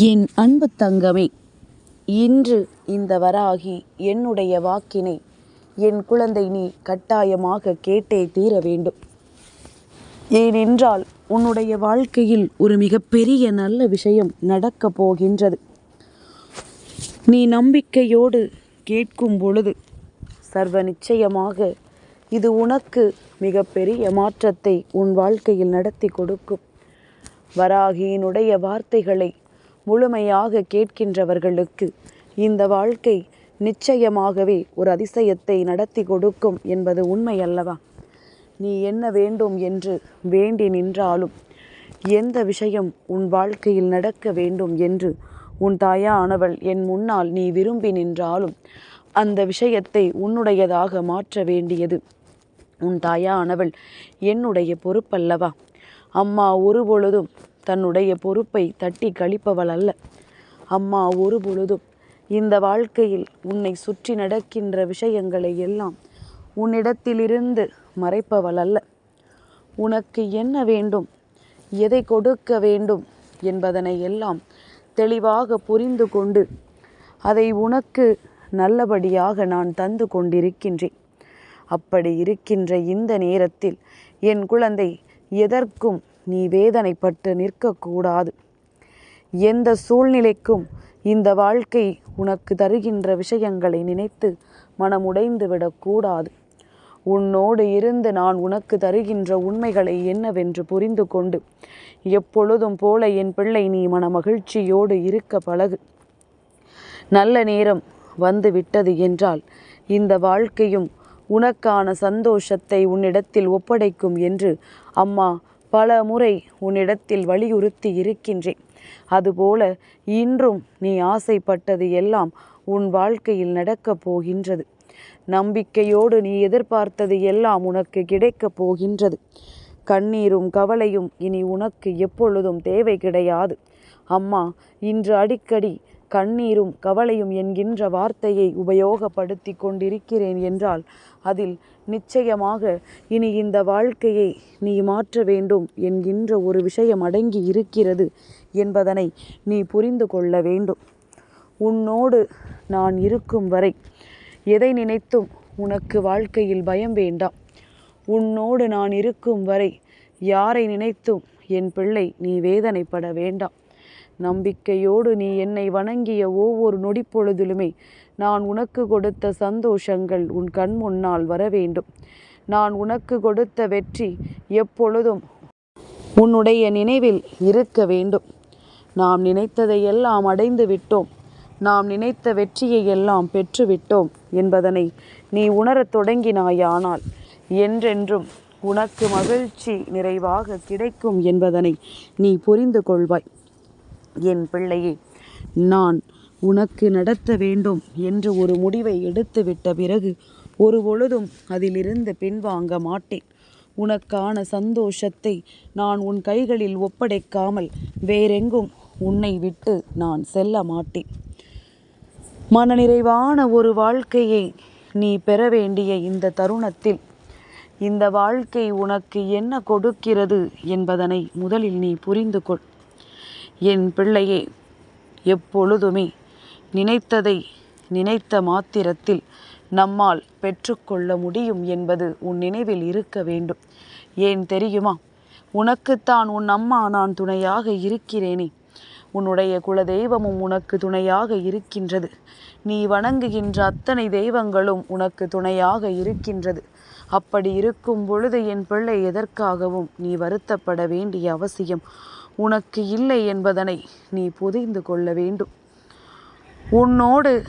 என் அன்பு தங்கமே இன்று இந்த வராகி என்னுடைய வாக்கினை என் குழந்தை நீ கட்டாயமாக கேட்டே தீர வேண்டும். ஏனென்றால் உன்னுடைய வாழ்க்கையில் ஒரு மிகப்பெரிய நல்ல விஷயம் நடக்கப் போகின்றது. நீ நம்பிக்கையோடு கேட்கும் பொழுது சர்வ நிச்சயமாக இது உனக்கு மிகப்பெரிய மாற்றத்தை உன் வாழ்க்கையில் நடத்தி கொடுக்கும். வராகியினுடைய வார்த்தைகளை முழுமையாக கேட்கின்றவர்களுக்கு இந்த வாழ்க்கை நிச்சயமாகவே ஒரு அதிசயத்தை நடத்தி கொடுக்கும் என்பது உண்மை அல்லவா நீ என்ன வேண்டும் என்று வேண்டி நின்றாலும் எந்த விஷயம் உன் வாழ்க்கையில் நடக்க வேண்டும் என்று உன் தாயானவள் என் முன்னால் நீ விரும்பி நின்றாலும் அந்த விஷயத்தை உன்னுடையதாக மாற்ற வேண்டியது உன் தாயானவள் என்னுடைய பொறுப்பல்லவா? அம்மா ஒரு பொழுதும் தன்னுடைய பொறுப்பை தட்டி கழிப்பவள் அல்ல. அம்மா ஒரு பொழுதும் இந்த வாழ்க்கையில் உன்னை சுற்றி நடக்கின்ற விஷயங்களை எல்லாம் உன்னிடத்திலிருந்து மறைப்பவள் அல்ல. உனக்கு என்ன வேண்டும் எதை கொடுக்க வேண்டும் என்பதனை எல்லாம் தெளிவாக புரிந்து கொண்டு அதை உனக்கு நல்லபடியாக நான் தந்து கொண்டிருக்கின்றேன். அப்படி இருக்கின்ற இந்த நேரத்தில் என் குழந்தை எதற்கும் நீ வேதனைப்பட்டு நிற்கக்கூடாது. எந்த சூழ்நிலைக்கும் இந்த வாழ்க்கை உனக்கு தருகின்ற விஷயங்களை நினைத்து மனமுடைந்து விடக்கூடாது உன்னோடு இருந்து நான் உனக்கு தருகின்ற உண்மைகளை என்னவென்று புரிந்து கொண்டு எப்பொழுதும் போல என் பிள்ளை நீ மன மகிழ்ச்சியோடு இருக்க பழகு. நல்ல நேரம் வந்து விட்டது என்றால் இந்த வாழ்க்கையும் உனக்கான சந்தோஷத்தை உன்னிடத்தில் ஒப்படைக்கும் என்று அம்மா பல முறை உன்னிடத்தில் வலியுறுத்தி இருக்கின்றேன். அதுபோல இன்றும் நீ ஆசைப்பட்டது எல்லாம் உன் வாழ்க்கையில் நடக்கப் போகின்றது. நம்பிக்கையோடு நீ எதிர்பார்த்தது எல்லாம் உனக்கு கிடைக்கப் போகின்றது. கண்ணீரும் கவலையும் இனி உனக்கு எப்பொழுதும் தேவை கிடையாது. அம்மா இன்று அடிக்கடி கண்ணீரும் கவலையும் என்கின்ற வார்த்தையை உபயோகப்படுத்தி கொண்டிருக்கிறேன் என்றால் அதில் நிச்சயமாக இனி இந்த வாழ்க்கையை நீ மாற்ற வேண்டும் என்கின்ற ஒரு விஷயம் அடங்கி இருக்கிறது என்பதனை நீ புரிந்து கொள்ள வேண்டும். உன்னோடு நான் இருக்கும் வரை எதை நினைத்தும் உனக்கு வாழ்க்கையில் பயம் வேண்டாம். உன்னோடு நான் இருக்கும் வரை யாரை நினைத்தும் என் பிள்ளை நீ வேதனைப்பட வேண்டாம். நம்பிக்கையோடு நீ என்னை வணங்கிய ஒவ்வொரு நொடிப்பொழுதிலுமே நான் உனக்கு கொடுத்த சந்தோஷங்கள் உன் கண் முன்னால் வர வேண்டும். நான் உனக்கு கொடுத்த வெற்றி எப்பொழுதும் உன்னுடைய நினைவில் இருக்க வேண்டும். நாம் நினைத்ததையெல்லாம் அடைந்து விட்டோம். நாம் நினைத்த வெற்றியை எல்லாம் பெற்றுவிட்டோம் என்பதனை நீ உணரத் தொடங்கினாயானால் என்றென்றும் உனக்கு மகிழ்ச்சி நிறைவாக கிடைக்கும் என்பதனை நீ புரிந்து கொள்வாய். என் பிள்ளையே நான் உனக்கு நடத்த வேண்டும் என்று ஒரு முடிவை எடுத்துவிட்ட பிறகு ஒரு பொழுதும் அதிலிருந்து பின்வாங்க மாட்டேன். உனக்கான சந்தோஷத்தை நான் உன் கைகளில் ஒப்படைக்காமல் வேறெங்கும் உன்னை விட்டு நான் செல்ல மாட்டேன். மனநிறைவான ஒரு வாழ்க்கையை நீ பெற வேண்டிய இந்த தருணத்தில் இந்த வாழ்க்கை உனக்கு என்ன கொடுக்கிறது என்பதனை முதலில் நீ புரிந்து கொள் என் பிள்ளையே எப்பொழுதுமே நினைத்ததை நினைத்த மாத்திரத்தில் நம்மால் பெற்றுக்கொள்ள முடியும் என்பது உன் நினைவில் இருக்க வேண்டும். ஏன் தெரியுமா? உனக்குத்தான் உன் அம்மா நான் துணையாக இருக்கிறேனே. உன்னுடைய குலதெய்வமும் உனக்கு துணையாக இருக்கின்றது. நீ வணங்குகின்ற அத்தனை தெய்வங்களும் உனக்கு துணையாக இருக்கின்றது. அப்படி இருக்கும் பொழுது என் பிள்ளை எதற்காகவும் நீ வருத்தப்பட வேண்டிய அவசியம் உனக்கு இல்லை என்பதனை நீ புரிந்து கொள்ள வேண்டும். உன்னோடு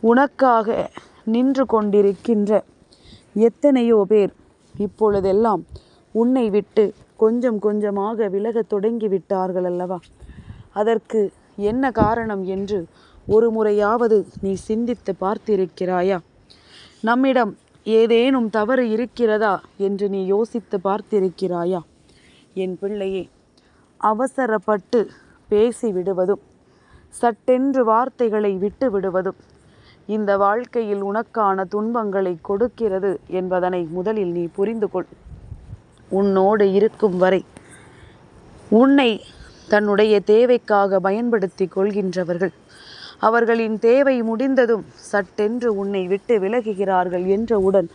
உனக்காக நின்று கொண்டிருக்கின்ற எத்தனையோ பேர் இப்பொழுதெல்லாம் உன்னை விட்டு கொஞ்சம் கொஞ்சமாக விலகத் தொடங்கி விட்டார்கள் அல்லவா அதற்கு என்ன காரணம் என்று ஒரு முறையாவது நீ சிந்தித்து பார்த்திருக்கிறாயா? நம்மிடம் ஏதேனும் தவறு இருக்கிறதா என்று நீ யோசித்து பார்த்திருக்கிறாயா? என் பிள்ளையே அவசரப்பட்டு பேசிவிடுவதும் சட்டென்று வார்த்தைகளை விட்டு விடுவதும் இந்த வாழ்க்கையில் உனக்கான துன்பங்களை கொடுக்கிறது என்பதனை முதலில் நீ புரிந்து கொள் உன்னோடு இருக்கும் வரை உன்னை தன்னுடைய தேவைக்காக பயன்படுத்தி கொள்கின்றவர்கள். அவர்களின் தேவை முடிந்ததும் சட்டென்று உன்னை விட்டு விலகுகிறார்கள் என்றவுடன்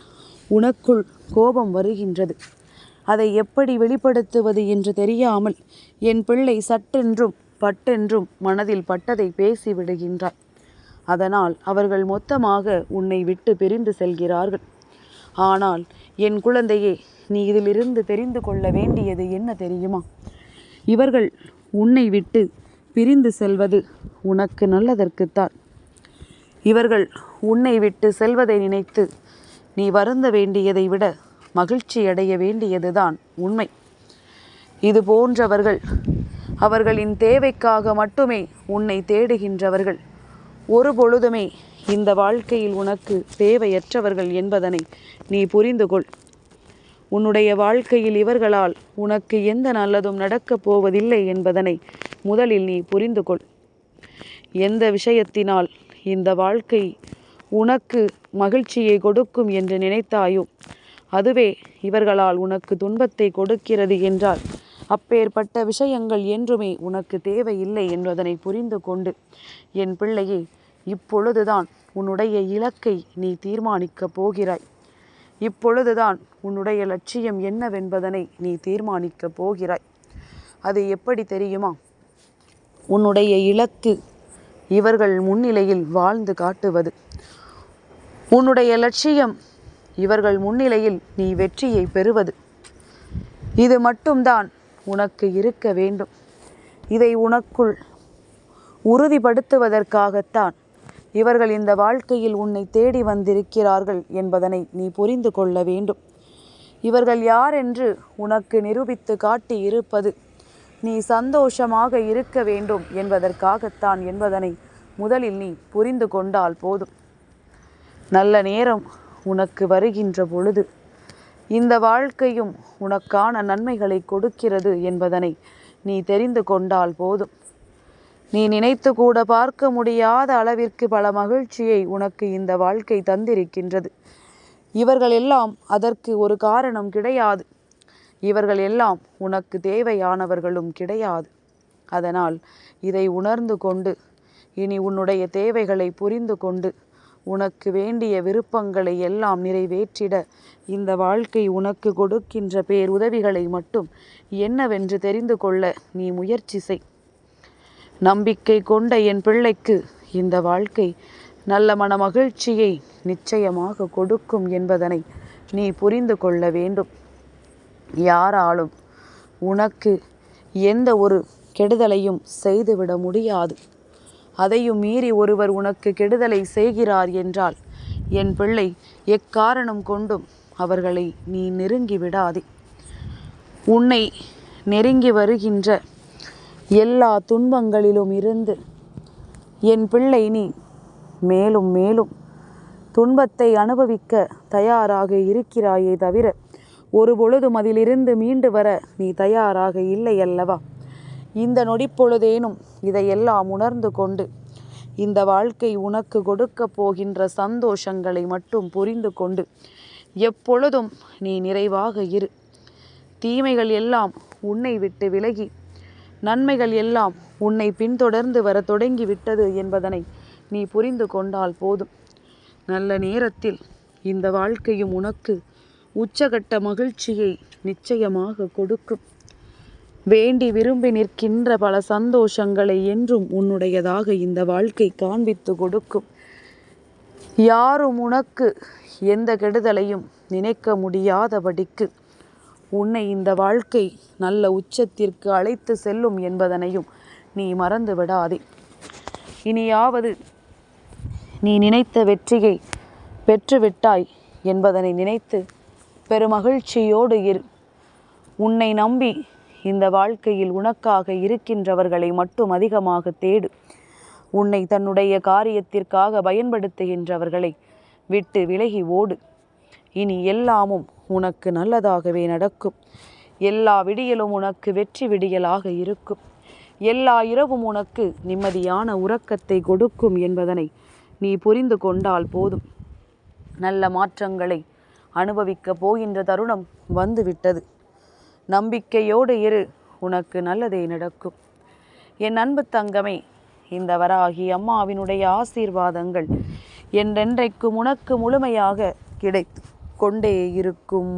உனக்குள் கோபம் வருகின்றது. அதை எப்படி வெளிப்படுத்துவது என்று தெரியாமல் என் பிள்ளை சட்டென்றும் பட்டென்றும் மனதில் பட்டதை பேசி விடுகின்றாய் அதனால் அவர்கள் மொத்தமாக உன்னை விட்டு பிரிந்து செல்கிறார்கள். ஆனால் என் குழந்தையே நீ இதிலிருந்து தெரிந்து கொள்ள வேண்டியது என்ன தெரியுமா? இவர்கள் உன்னை விட்டு பிரிந்து செல்வது உனக்கு நல்லதற்குத்தான். இவர்கள் உன்னை விட்டு செல்வதை நினைத்து நீ வருந்த வேண்டியதை விட மகிழ்ச்சி அடைய வேண்டியதுதான் உண்மை. இது போன்றவர்கள் அவர்களின் தேவைக்காக மட்டுமே உன்னை தேடுகின்றவர்கள். ஒரு பொழுதுமே இந்த வாழ்க்கையில் உனக்கு தேவையற்றவர்கள் என்பதனை நீ புரிந்து கொள். உன்னுடைய வாழ்க்கையில் இவர்களால் உனக்கு எந்த நல்லதும் நடக்கப் போவதில்லை என்பதனை முதலில் நீ புரிந்து கொள். எந்த விஷயத்தினால் இந்த வாழ்க்கை உனக்கு மகிழ்ச்சியை கொடுக்கும் என்று நினைத்தாயோ அதுவே இவர்களால் உனக்கு துன்பத்தை கொடுக்கிறது என்றால் அப்பேற்பட்ட விஷயங்கள் என்றுமே உனக்கு தேவையில்லை என்பதனை புரிந்து கொண்டு என் பிள்ளையே இப்பொழுதுதான் உன்னுடைய இலக்கை நீ தீர்மானிக்கப் போகிறாய். இப்பொழுதுதான் உன்னுடைய லட்சியம் என்னவென்பதனை நீ தீர்மானிக்கப் போகிறாய். அது எப்படி தெரியுமா? உன்னுடைய இலக்கு இவர்கள் முன்னிலையில் வாழ்ந்து காட்டுவது. உன்னுடைய லட்சியம் இவர்கள் முன்னிலையில் நீ வெற்றியை பெறுவது. இது மட்டும்தான் உனக்கு இருக்க வேண்டும். இதை உனக்குள் உறுதிப்படுத்துவதற்காகத்தான் இவர்கள் இந்த வாழ்க்கையில் உன்னை தேடி வந்திருக்கிறார்கள் என்பதனை நீ புரிந்து கொள்ள வேண்டும். இவர்கள் யார் என்று உனக்கு நிரூபித்து காட்டி இருப்பது நீ சந்தோஷமாக இருக்க வேண்டும் என்பதற்காகத்தான் என்பதனை முதலில் நீ புரிந்து கொண்டால் போதும். நல்ல நேரம் உனக்கு வருகின்ற பொழுது இந்த வாழ்க்கையும் உனக்கான நன்மைகளை கொடுக்கிறது என்பதனை நீ தெரிந்து கொண்டால் போதும். நீ நினைத்து கூட பார்க்க முடியாத அளவிற்கு பல மகிழ்ச்சியை உனக்கு இந்த வாழ்க்கை தந்திருக்கின்றது. இவர்கள் எல்லாம் அதற்கு ஒரு காரணம் கிடையாது. இவர்கள் எல்லாம் உனக்கு தேவையானவர்களும் கிடையாது. அதனால் இதை உணர்ந்து கொண்டு இனி உன்னுடைய தேவைகளை புரிந்து கொண்டு உனக்கு வேண்டிய விருப்பங்களை எல்லாம் நிறைவேற்றிட. இந்த வாழ்க்கை உனக்கு கொடுக்கின்ற பேருதவிகளை மட்டும் என்னவென்று தெரிந்து கொள்ள நீ முயற்சி செய். நம்பிக்கை கொண்ட என் பிள்ளைக்கு இந்த வாழ்க்கை நல்ல மன மகிழ்ச்சியை நிச்சயமாக கொடுக்கும் என்பதனை நீ புரிந்து கொள்ள வேண்டும். யாராலும் உனக்கு எந்த ஒரு கெடுதலையும் செய்துவிட முடியாது. அதையும் மீறி ஒருவர் உனக்கு கெடுதலை செய்கிறார் என்றால் என் பிள்ளை எக்காரணம் கொண்டும் அவர்களை நீ நெருங்கி விடாதே. உன்னை நெருங்கி வருகின்ற எல்லா துன்பங்களிலும் இருந்து என் பிள்ளை நீ மேலும் மேலும் துன்பத்தை அனுபவிக்க தயாராக இருக்கிறாயே தவிர ஒரு பொழுதும் அதிலிருந்து மீண்டு வர நீ தயாராக இல்லை அல்லவா? இந்த நொடிப்பொழுதேனும் இதையெல்லாம் உணர்ந்து கொண்டு இந்த வாழ்க்கை உனக்கு கொடுக்கப் போகின்ற சந்தோஷங்களை மட்டும் புரிந்து கொண்டு எப்பொழுதும் நீ நிறைவாக இரு. தீமைகள் எல்லாம் உன்னை விட்டு விலகி நன்மைகள் எல்லாம் உன்னை பின்தொடர்ந்து வர தொடங்கிவிட்டது என்பதனை நீ புரிந்து கொண்டால் போதும். நல்ல நேரத்தில் இந்த வாழ்க்கையும் உனக்கு உச்சகட்ட மகிழ்ச்சியை நிச்சயமாக கொடுக்கும். வேண்டி விரும்பி நிற்கின்ற பல சந்தோஷங்களை என்றும் உன்னுடையதாக இந்த வாழ்க்கை காண்பித்து கொடுக்கும். யாரும் உனக்கு எந்த கெடுதலையும் நினைக்க முடியாதபடிக்கு உன்னை இந்த வாழ்க்கை நல்ல உச்சத்திற்கு அழைத்து செல்லும் என்பதனையும் நீ மறந்து விடாதே. இனியாவது நீ நினைத்த வெற்றியை பெற்றுவிட்டாய் என்பதனை நினைத்து பெருமகிழ்ச்சியோடு இரு. உன்னை நம்பி இந்த வாழ்க்கையில் உனக்காக இருக்கின்றவர்களை மட்டும் அதிகமாக தேடு. உன்னை தன்னுடைய காரியத்திற்காக பயன்படுத்துகின்றவர்களை விட்டு விலகி ஓடு. இனி எல்லாமும் உனக்கு நல்லதாகவே நடக்கும். எல்லா விடியலும் உனக்கு வெற்றி விடியலாக இருக்கும். எல்லா இரவும் உனக்கு நிம்மதியான உறக்கத்தை கொடுக்கும் என்பதனை நீ புரிந்து கொண்டால் போதும். நல்ல மாற்றங்களை அனுபவிக்கப் போகின்ற தருணம் வந்துவிட்டது. நம்பிக்கையோடு இரு உனக்கு நல்லதே நடக்கும். என் அன்பு தங்கமே இந்த வராகி அம்மாவினுடைய ஆசீர்வாதங்கள் என்றென்றைக்கும் உனக்கு முழுமையாக கிடைத்து கொண்டே இருக்கும்.